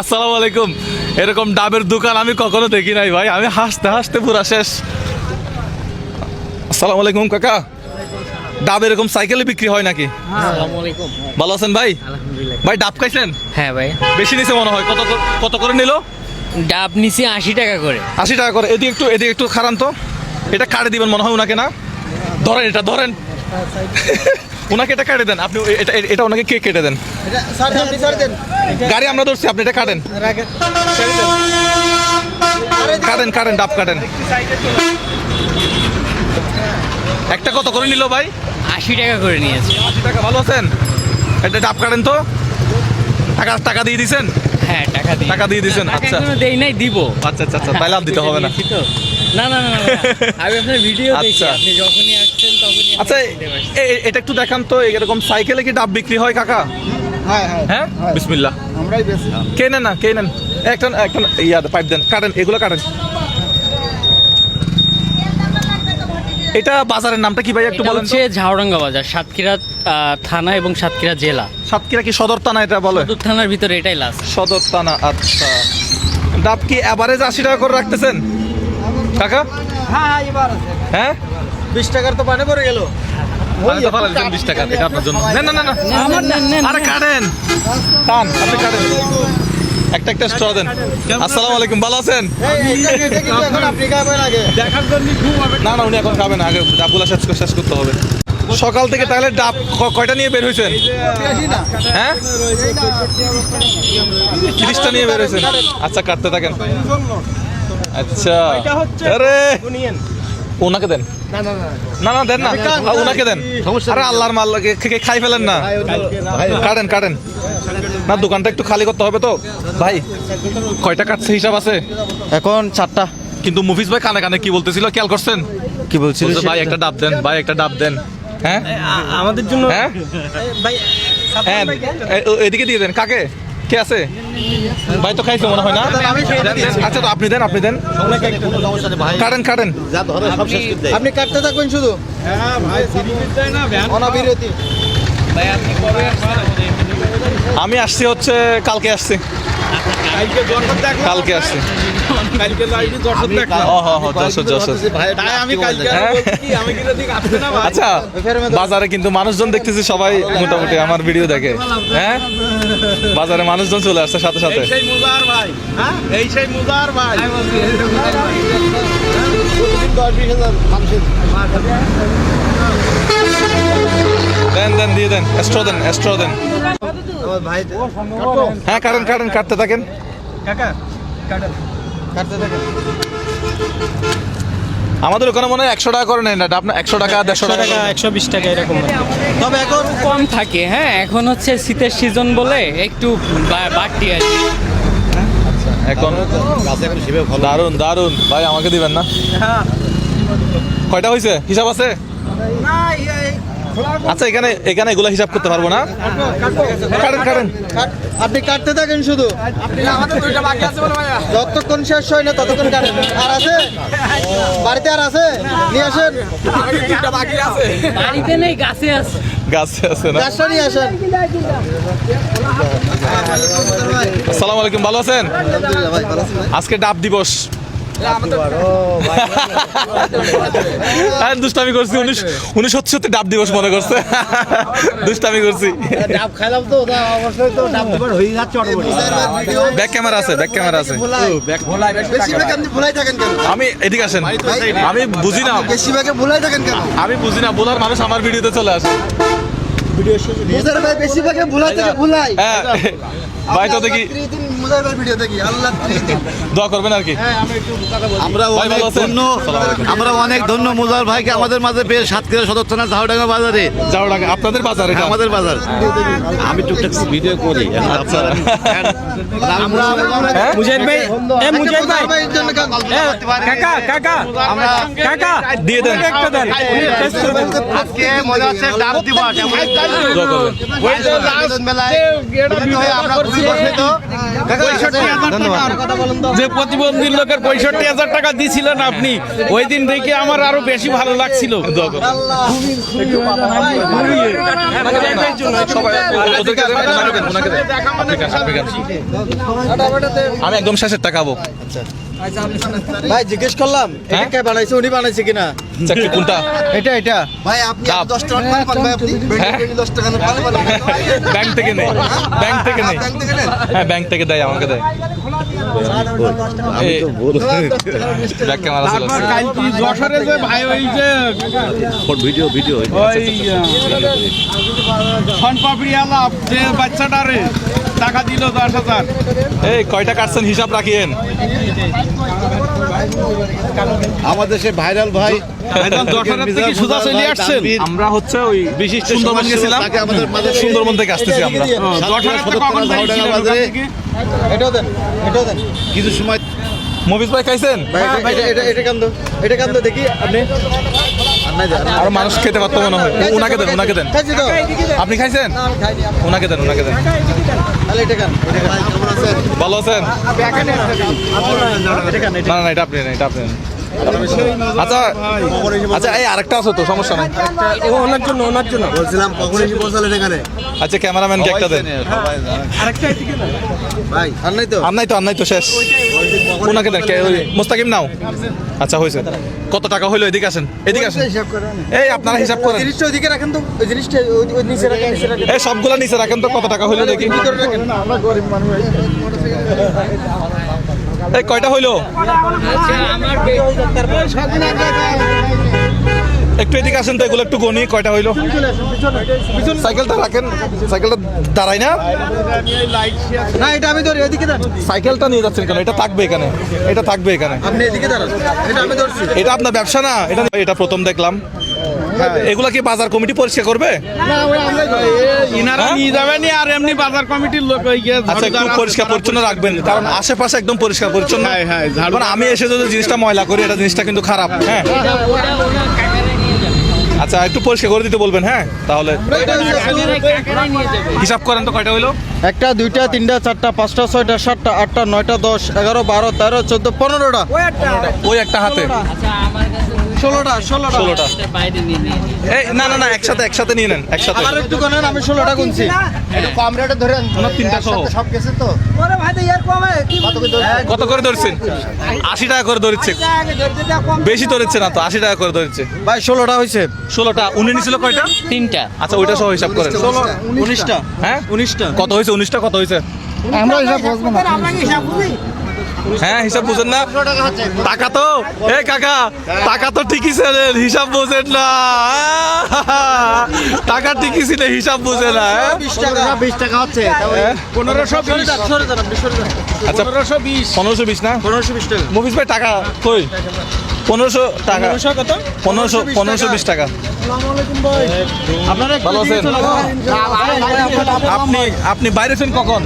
আসসালামু আলাইকুম। এরকম ডাবের দোকান আমি কখনো দেখি নাই ভাই। আমি হাসতে হাসতে পুরা শেষ। আসসালামু আলাইকুম কাকা। ডাব এরকম সাইকেলে বিক্রি হয় নাকি? ভালো আছেন ভাই? ভাই ডাব খাইছেন? হ্যাঁ ভাই। বেশি নিছে মনে হয়। কত কত করে নিল? ডাব নিচে আশি টাকা করে। আশি টাকা করে। এদিকে একটু এদিকে একটু খারান তো। এটা কাটে দিবেন মনে হয় ওনাকে না? ধরেন এটা ধরেন। ওনাকে এটা কেটে দেন। আপনি এটা এটা ওনাকে কে কেটে দেন? গাড়ি আমরা ধরছি আপনি এটা কাটেন। কাটেন কাটেন ডাব কাটেন। একটা কত করে নিল ভাই? আশি টাকা করে নিয়েছে। আশি টাকা ভালো আছেন? এটা ডাব কাটেন তো। টাকা টাকা দিয়ে দিছেন? হ্যাঁ টাকা টাকা দিয়ে দিছেন আচ্ছা। দেই নাই দিব। আচ্ছা আচ্ছা আচ্ছা আর দিতে হবে না। না না না। আমি আপনার ভিডিও দেখি আচ্ছা। আপনি যখনই আচ্ছা এটা একটু দেখান তো এরকম সাইকেলে কি ডাব বিক্রি হয় কাকা? হ্যাঁ হ্যাঁ। হ্যাঁ? বিসমিল্লাহ। আমরাই বেশি কে নেন না কে নেন? একটা একটা ইয়া পাইপ দেন কাটেন এগুলো কাটেন। এটা বাজারের নামটা কি ভাই একটু বলেন হচ্ছে ঝাউরাঙ্গা বাজার সাতক্ষীরা থানা এবং সাতক্ষীরা জেলা। সাতক্ষীরা কি সদর থানা এটা বলে? সদর থানার ভিতরে এটাই লাস্ট সদর থানা আচ্ছা। ডাব কি এভারেজ আশি টাকা করে রাখতেছেন? কাকা? হ্যাঁ হ্যাঁ এবার হ্যাঁ? বিশ টাকার তো পানি পড়ে গেল। 20 টাকা এটা আপনার জন্য। না না না না। আরে কাটেন। টান আপনি কাটেন। একটা একটা স্ট্র দেন। আসসালামু আলাইকুম ভালো আছেন? এখন আপনি খাবেন আগে। না না উনি এখন খাবেন আগে ডাবগুলো শেষ শেষ করতে হবে। সকাল থেকে তাহলে ডাব কয়টা নিয়ে বের হয়েছেন? না। হ্যাঁ? তিরিশটা নিয়ে বের হয়েছেন। আচ্ছা কাটতে থাকেন। আচ্ছা। আরে! ওনাকে দেন। না না না না। না দেন না। ওনাকে দেন। আরে আল্লাহর মাল খাই ফেলেন না। কাটেন কাটেন। না দোকানটা একটু খালি করতে হবে তো। ভাই কয়টা কাটছে হিসাব আছে? এখন চারটা। কিন্তু মুভিস ভাই কানে কানে কি বলতেছিল? খেয়াল করছেন? কি বলছিল বলছে, ভাই একটা ডাব দেন ভাই একটা ডাব দেন। হ্যাঁ? আমাদের জন্য হ্যাঁ? ভাই হ্যাঁ এদিকে দিয়ে দেন। কাকে? কে আছে? ভাই তো খাইছে মনে হয় না। আচ্ছা তো আপনি দেন আপনি দেন। কাটেন কাটেন আপনি কাটতে থাকবেন শুধু। অনাবিরতি। আমি আসছি হচ্ছে কালকে আসছি। কালকে আসছি? আচ্ছা বাজারে কিন্তু মানুষজন দেখতেছি সবাই মোটামুটি আমার ভিডিও দেখে। হ্যাঁ? বাজারে মানুষজন চলে আসছে সাথে সাথে। সেই মুজার ভাই হ্যাঁ? এই সেই মুজার ভাই। দেন দেন দিয়ে দেন। এস্ট্রো দেন এস্ট্রো দেন। হ্যাঁ কাটেন কাটেন কাটতে থাকেন। কাটতে থাকেন আমাদের ওখানে মনে হয় একশো টাকা করে নেন না আপনার একশো টাকা দেড়শো টাকা একশো বিশ টাকা এরকম তবে এখন কম থাকে হ্যাঁ এখন হচ্ছে শীতের সিজন বলে একটু বাড়তি আর কি। এখন দারুণ দারুণ ভাই আমাকে দিবেন না? কয়টা হয়েছে হিসাব আছে? আচ্ছা এখানে এখানে এগুলো হিসাব করতে পারব না? কাটেন কাটেন। আপনি কাটতে থাকেন শুধু। যতক্ষণ শেষ হয় না ততক্ষণ কাটেন। আর আছে? বাড়িতে আর আছে? নিয়ে আসেন। বাড়িতে নেই গাছে আছে। গাছে আছে না? গাছটা নিয়ে আসেন। আসসালামু আলাইকুম ভালো আছেন? আলহামদুলিল্লাহ ভাই ভালো আছেন আজকে ডাব দিবস। দুষ্টামি করছি উনি উনি সত্যি সত্যি ডাব দিবস মনে করছে দুষ্টামি করছি ডাব খাইলাম তো অবশ্যই তো ডাব দুবার হয়ে যাচ্ছে অটোমেটিক ব্যাক ক্যামেরা আছে ব্যাক ক্যামেরা আছে আমি এদিকে আসেন আমি বুঝি না বেশিরভাগে ভুলাই থাকেন কেন আমি বুঝি না বোলার মানুষ আমার ভিডিওতে চলে আসে বেশিরভাগে ভুলাই থেকে ভুলাই হ্যাঁ ভাই তো দেখি। মুজার ভিডিও দেখি। আল্লাহ দোয়া করবেন আর কি। আমরা অনেক ধন্য আমরা অনেক ধন্য মুজার ভাইকে আমাদের মাঝে পেয়ে সাতক্ষীরা সদর থানার ঝাউডাঙ্গা বাজারে। যাও আপনাদের বাজার এটা? আমাদের বাজার। আমি টুকটাক ভিডিও করি এখন আমরা হ্যাঁ? মুজাহিদ ভাই এ মুজাহিদ ভাই। কাকা কাকা আমরা কাকা। দিয়ে দেন। আজকে হচ্ছে ডাব দিবস দোয়া করবেন। বিনোদন মেলায় মিলিত হয়ে আমরা যে প্রতিবন্ধী লোকের পঁয়ষট্টি হাজার টাকা দিছিলেন আপনি ওই দিন থেকে আমার আরও বেশি ভালো লাগছিল। আমি একদম শেষের টাকাবো ভাই জিজ্ঞেস করলাম এটা হ্যাঁ? কে বানাইছে উনি বানাইছে কিনা? চাকরি কোনটা? এটা এটা। ভাই আপনি ডাব। দশ টাকা পান পান ভাই আপনি? হ্যাঁ? দশ টাকা পান পান। ব্যাংক থেকে নেই ব্যাংক থেকে নেই ব্যাংক থেকে নেন হ্যাঁ ব্যাংক থেকে দেয় আমাকে দেয়। টাকা দিল দশ হাজার এই কয়টা কাটছেন? হিসাব রাখিয়েন। আমাদের সে ভাইরাল ভাই আমরা হচ্ছে ওই বিশিষ্ট সুন্দরবন গেছিলাম। সুন্দরবন থেকে আসতেছি আমরা? এটাও দেন এটাও দেন। কিছু সময় মুভিজ ভাই খাইছেন? ভাই এটা- এটা এটা কান্দ এটা কান্দ দেখি আপনি। আর মানুষ খেতে পারতো মনে হয়। ওনাকে দেন ওনাকে দেন। আপনি খাইছেন? না, আমি খাইনি আমার। ওনাকে দেন ওনাকে দেন। তাহলে এটা কান কেমন আছেন? ভালো আছেন? না না না, এটা আপনি এটা আপনি আচ্ছা আচ্ছা এই আরেকটা আছে তো সমস্যা নাই। ওনার জন্য ওনার জন্য। বলছিলাম এখানে? আচ্ছা ক্যামেরাম্যানকে একটা দেন। ভাই আর নাই তো? আর নাই তো আর নাই তো শেষ। ওনাকে ওই মোস্তাকিম নাও। আচ্ছা হয়েছে কত টাকা হইল এদিকে আসেন এদিকে আসেন। হিসাব এই আপনারা হিসাব করেন। জিনিসটা ওইদিকে রাখেন তো ওই জিনিসটা ওই নিচে রাখেন নিচে রাখেন। এই সবগুলা নিচে রাখেন তো কত টাকা হইল দেখি। ভিতরে রাখেন। আমরা গরিব মানুষ। এই কয়টা হইল? একটু এদিকে আসেন তো এগুলো একটু গনি কয়টা হইল? সাইকেলটা রাখেন সাইকেলটা দাঁড়াই না? না এটা আমি ধরি দেন সাইকেলটা নিয়ে যাচ্ছেন কেন? এটা থাকবে এখানে এটা থাকবে এখানে। আপনি এদিকে দাঁড়ান এটা আমি ধরছি। এটা আপনার ব্যবসা না? এটা এটা প্রথম দেখলাম। এগুলা কি বাজার কমিটি পরিষ্কার করবে? ইনারা হ্যাঁ? আর এমনি বাজার কমিটির লোক আচ্ছা একটু পরিষ্কার পরিচ্ছন্ন রাখবেন কারণ আশেপাশে একদম পরিষ্কার পরিচ্ছন্ন। হ্যাঁ, হ্যাঁ, আমি এসে যদি জিনিসটা ময়লা করি এটা জিনিসটা কিন্তু খারাপ হ্যাঁ? আচ্ছা একটু পরিষ্কার করে দিতে বলবেন হ্যাঁ? তাহলে। হিসাব করেন তো কয়টা হইল? একটা দুইটা তিনটা চারটা পাঁচটা ছয়টা সাতটা আটটা নয়টা দশ এগারো বারো তেরো চোদ্দ পনেরোটা। ওই একটা। হাতে। ষোলোটা ষোলোটা। ষোলোটা। এই না না না একসাথে একসাথে নিয়ে নেন একসাথে। আর একটু কোনেন আমি ষোলোটা গুনছি। কম রেটে ধরেন তিনটা সহ। সব গেছে তো। কত করে ধরছেন? আশি টাকা করে ধরছে। বেশি ধরেছে না তো আশি টাকা করে ধরছে। ভাই ষোলোটা হয়েছে। ষোলোটা উনি নিছিল কয়টা? তিনটা। আচ্ছা ওইটা সহ হিসাব করেন। ষোলো উনিশটা। হ্যাঁ? উনিশটা। কত হয়েছে উনিশটা কত হয়েছে? আমরা হিসাব বসবো না। হ্যাঁ হিসাব বুঝেন না। টাকা তো? এ কাকা টাকা তো ঠিকই ছিলেন হিসাব বুঝেন না। টাকা ঠিকই ছিল হিসাব বুঝে না? বিশ টাকা হচ্ছে? পনেরোশো বিশ। আচ্ছা পনেরোশো বিশ পনেরোশো বিশ না? পনেরোশো বিশ টাকা। মুভিস ভাই টাকা কই? পনেরোশো টাকা। কত? পনেরোশো পনেরোশো বিশ টাকা। আপনারা ভালো আছেন? আপনি আপনি বাইরে ছিলেন কখন?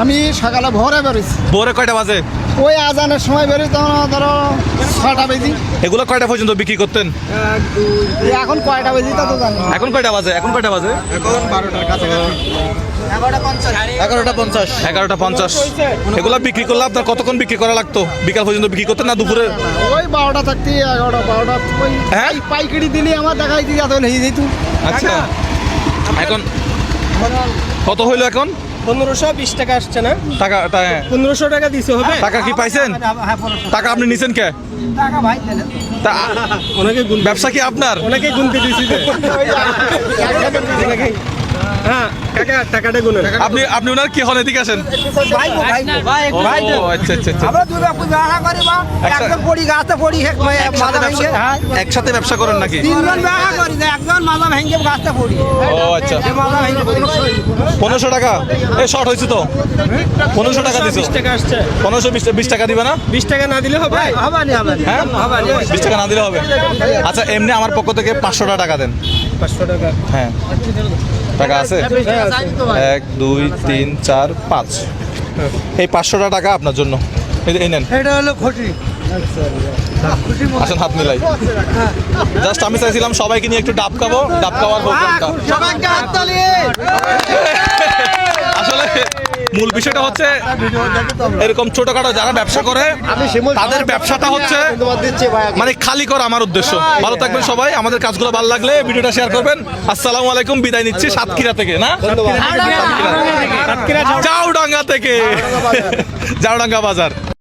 আমি সকালে ভোরে বেরোছি ভোরে কয়টা বাজে? ওই আজানের সময় বেরোই তখন ধরো ছটা বেজি। এগুলো কয়টা পর্যন্ত বিক্রি করতেন? এখন কয়টা বেজি তা তো জানি। এখন কয়টা বাজে? এখন কয়টা বাজে? এগারোটা পঞ্চাশ। এগারোটা পঞ্চাশ। এগুলা বিক্রি করলে আপনার কতক্ষণ বিক্রি করা লাগতো? বিকাল পর্যন্ত বিক্রি করতেন না দুপুরে? ওই বারোটা থাকতে এগারোটা বারোটা ওই হ্যাঁ? পাইকারি দিলে আমার দেখাই দিয়ে এত হয়ে যেত আচ্ছা। এখন কত হইল এখন? পনেরোশো বিশ টাকা আসছে না? টাকা হ্যাঁ। পনেরোশো টাকা দিছে হবে? টাকা কি পাইছেন? টাকা আপনি নিছেন কে? তা ওনাকে গুন ব্যবসা কি আপনার? ওনাকে গুনতে দিছি যে হ্যাঁ টাকাটা গুনে আপনি আপনি ওনার কি হন এদিকে আসেন? ও, আচ্ছা আচ্ছা আচ্ছা। একসা- একজন পড়ি গাছে পড়ি হে- একসাথে মাথা ভেঙে। ব্যবসা হ্যাঁ। একসাথে ব্যবসা করেন নাকি? তিনজন ব্যবসা করি একজন মাথা ভেঙে গাছে পড়ি। ও আচ্ছা। মাথা ভেঙে পনেরোশো টাকা? এ শর্ট হয়েছে তো। পনেরোশো টাকা দিছো। টাকা আসছে। পনেরোশো বিশ বিশ টাকা দিবে না? বিশ টাকা না দিলে হবে? হবে হবে হ্যাঁ? বিশ টাকা না দিলে হবে। আচ্ছা এমনি আমার পক্ষ থেকে পাঁচশোটা টাকা দেন। পাঁচশো টাকা। হ্যাঁ। টাকা আছে? এক দুই তিন চার পাঁচ। এই পাঁচশোটা টাকা আপনার জন্য। এই নেন। এটা হলো খটি। আসেন হাত মিলাই। জাস্ট আমি চাইছিলাম সবাইকে নিয়ে একটু ডাব খাব। ডাব খাওয়ার প্রোগ্রামটা আসলে মূল বিষয়টা হচ্ছে এরকম ছোটখাটো যারা ব্যবসা করে তাদের ব্যবসাটা হচ্ছে মানে খালি করা আমার উদ্দেশ্য। ভালো থাকবেন সবাই আমাদের কাজগুলো ভালো লাগলে ভিডিওটা শেয়ার করবেন। আসসালামু আলাইকুম বিদায় নিচ্ছি সাতক্ষীরা থেকে না? চাউডাঙ্গা থেকে। চাউডাঙ্গা বাজার।